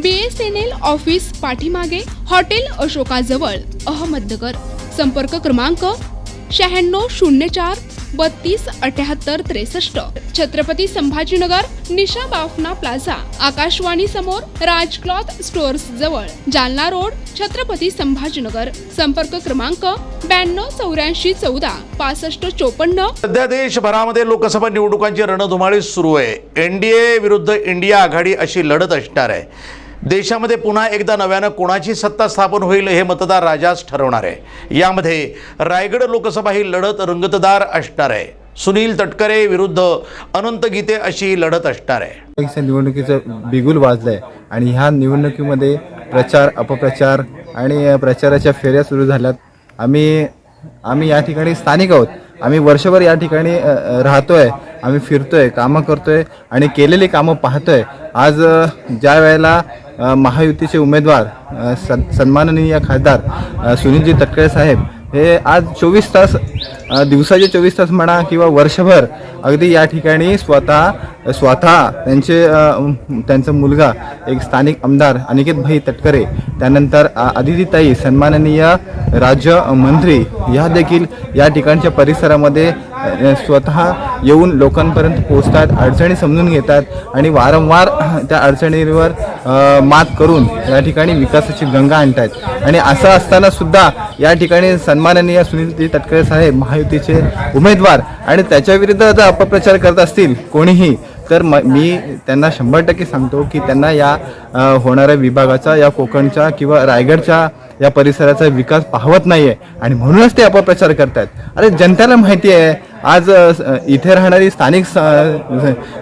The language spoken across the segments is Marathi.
बीएसएनएल ऑफिस पाठीमागे हॉटेल अशोकाजवळ अहमदनगर. संपर्क क्रमांक शहाण्णव शून्य चार बत्तीस अठ्याहत्तर त्रेसष्ट. छत्रपती संभाजीनगर निशा बाफना प्लाझा आकाशवाणी समोर राज क्लॉथ स्टोअर्स जवळ जालना रोड छत्रपती संभाजीनगर. संपर्क क्रमांक ब्याण्णव चौऱ्याऐंशी चौदा पासष्ट चोपन्न. सध्या देशभरामध्ये लोकसभा निवडणुकांची रणधुमाळी सुरू आहे. एन डी ए विरुद्ध इंडिया आघाडी अशी लढत असणार आहे. देशामध्ये पुन्हा एकदा नव्यानं कोणाची सत्ता स्थापन होईल हे मतदार राजाच ठरवणार आहे. यामध्ये रायगड लोकसभा ही लढत रंगतदार असणार आहे. सुनील तटकरे विरुद्ध अनंत गीते अशी लढत असणार आहे. निवडणुकीचं बिगुल वाजलंय आणि ह्या निवडणुकीमध्ये प्रचार अपप्रचार आणि प्रचाराच्या फेऱ्या सुरू झाल्यात. आम्ही आम्ही या ठिकाणी स्थानिक आहोत. आम्ही वर्षभर या ठिकाणी राहतोय. आम्ही फिरतोय कामं करतोय आणि केलेली कामं पाहतोय. आज ज्या वेळेला महायुतीचे उमेदवार सन सन्माननीय खासदार सुनीलजी तटकरे साहेब हे आज चोवीस तास दिवसाचे चोवीस तास म्हणा किंवा वर्षभर अगदी या ठिकाणी स्वतः स्वतः त्यांचे त्यांचा मुलगा एक स्थानिक आमदार अनिकेत भाई तटकरे त्यानंतर अदितीताई सन्माननीय राज्य मंत्री या देखील या ठिकाणच्या परिसरामध्ये स्वतः येऊन लोकांपर्यंत पोचतात अडचणी समजून घेतात आणि वारंवार त्या अडचणींवर मात करून या ठिकाणी विकासाची गंगा आणतात आणि असं असताना सुद्धा या ठिकाणी सन्माननीय सुनील तटकरे साहेब महायुतीचे उमेदवार आणि त्याच्या विरुद्ध जर अपप्रचार करत असतील कोणीही तर म मी त्यांना शंभर टक्के सांगतो की त्यांना या होणाऱ्या विभागाचा या कोकणच्या किंवा रायगडच्या या परिसराचा विकास पाहवत आहे आणि म्हणूनच ते अपप्रचार करतायत. अरे जनतेला माहिती आहे आज इथे राहणारी स्थानिक स-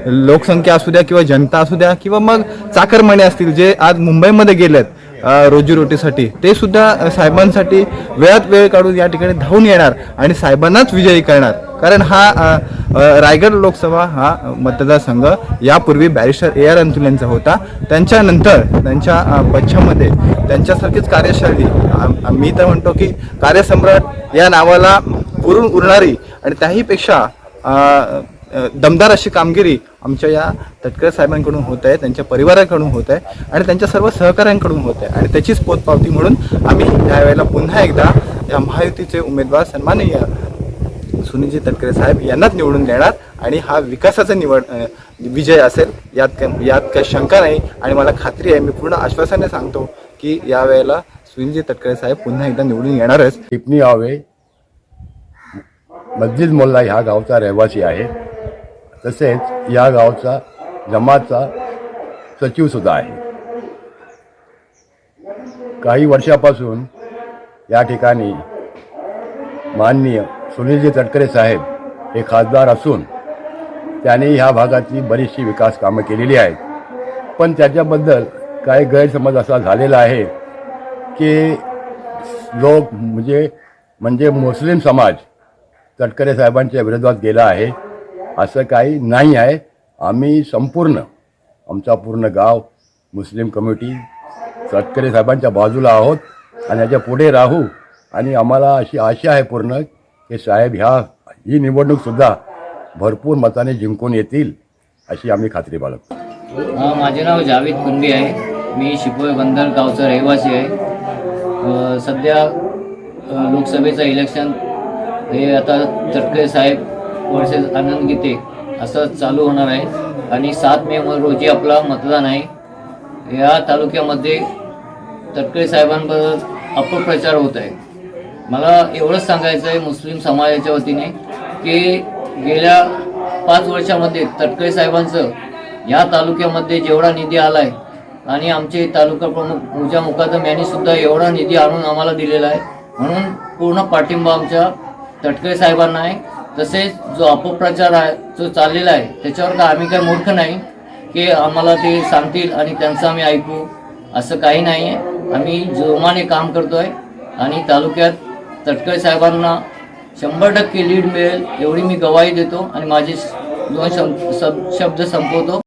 लोकसंख्या असू द्या किंवा जनता असू द्या किंवा मग चाकरमाने असतील जे आज मुंबईमध्ये गेलेत रोजीरोटीसाठी ते सुद्धा साहेबांसाठी वेळात वेळ काढून या ठिकाणी धावून येणार आणि साहेबांनाच विजयी करणार. कारण हा रायगड लोकसभा हा मतदारसंघ यापूर्वी बॅरिस्टर ए आर अंतुल यांचा होता. त्यांच्यानंतर त्यांच्या पक्षामध्ये त्यांच्यासारखीच कार्यशैली मी तर म्हणतो की कार्यसम्राट या नावाला पुरून उरणारी आणि त्याहीपेक्षा दमदार अशी कामगिरी आमच्या या तटकरे साहेबांकडून होत आहे त्यांच्या परिवाराकडून होत आहे आणि त्यांच्या सर्व सहकाऱ्यांकडून होत आहे. आणि त्याचीच पोतपावती म्हणून आम्ही यावेळेला पुन्हा एकदा या महायुतीचे उमेदवार सन्माननीय सुनीलजी तटकरे साहेब यांनाच निवडून देणार आणि हा विकासाचा निवड विजय असेल यात यात काही शंका नाही. आणि मला खात्री आहे मी पूर्ण आश्वासाने सांगतो की यावेळेला सुनीलजी तटकरे साहेब पुन्हा एकदा निवडून येणारच. टिपणी आवे मस्जिद मोल्ला ह्या गावचा रहिवासी आहे. तसेच या गावचा जमातचा सचिवसुद्धा आहे. काही वर्षापासून या ठिकाणी माननीय सुनीलजी तटकरे साहेब हे खासदार असून त्याने ह्या भागाची बरीचशी विकास कामं केलेली आहेत. पण त्याच्याबद्दल काही गैरसमज असा झालेला आहे की लोक म्हणजे म्हणजे मुस्लिम समाज तटकरे साहेबांच्या विरोधात गेला आहे. असं काही नाही आहे. आम्ही संपूर्ण आमचा पूर्ण गाव मुस्लिम कम्युनिटी तटकरे साहेबांच्या बाजूला आहोत आणि याच्यापुढे राहू. आणि आम्हाला अशी आशा आहे पूर्ण की साहेब ह्या ही निवडणूकसुद्धा भरपूर मताने जिंकून येतील अशी आम्ही खात्री बाळगतो. माझे नाव जावेद कुंडी आहे. मी शिपोई बंदर गावचा रहिवासी आहे. सध्या लोकसभेचं इलेक्शन हे आता चटके साहेब वर्सेस आनंद गीते असं चालू होणार आहे. आणि सात मे रोजी आपला मतदान आहे. या तालुक्यामध्ये तटकरे साहेबांबद्दल अपप्रचार होत आहे. मला एवढंच सांगायचं आहे मुस्लिम समाजाच्या वतीने की गेल्या पाच वर्षामध्ये तटकरे साहेबांचं या तालुक्यामध्ये जेवढा निधी आला आहे आणि आमचे तालुका प्रमुख पूजा मुकादम यांनी सुद्धा एवढा निधी आणून आम्हाला दिलेला आहे. म्हणून पूर्ण पाठिंबा आमच्या तटके साहेबांना आहे. तसेच जो अपप्रचार आहे जो चाललेला आहे त्याच्यावर तर आम्ही काही मूर्ख नाही की आम्हाला ते सांगतील आणि त्यांचं आम्ही ऐकू असं काही नाही आहे आम्ही जोमाने काम करतो आहे आणि तालुक्यात तटकरे साहेबांना शंभर टक्के लीड मिळेल एवढी मी गवाही देतो आणि माझे दोन शब्द संपवतो.